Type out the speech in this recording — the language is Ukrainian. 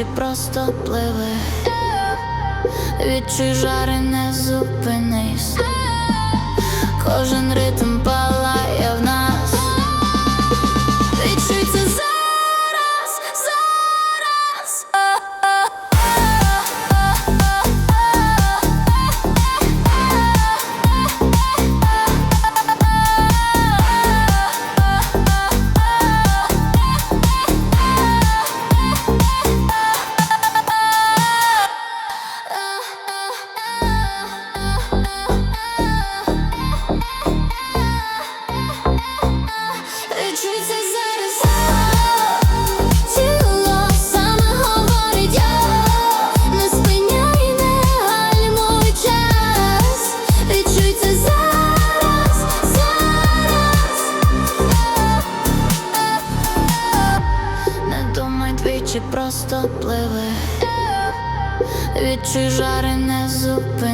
дощик просто пливе, від чужари не зупинись, кожен ритм. Двічі, просто пливи. Відчуй жари, не зупинись.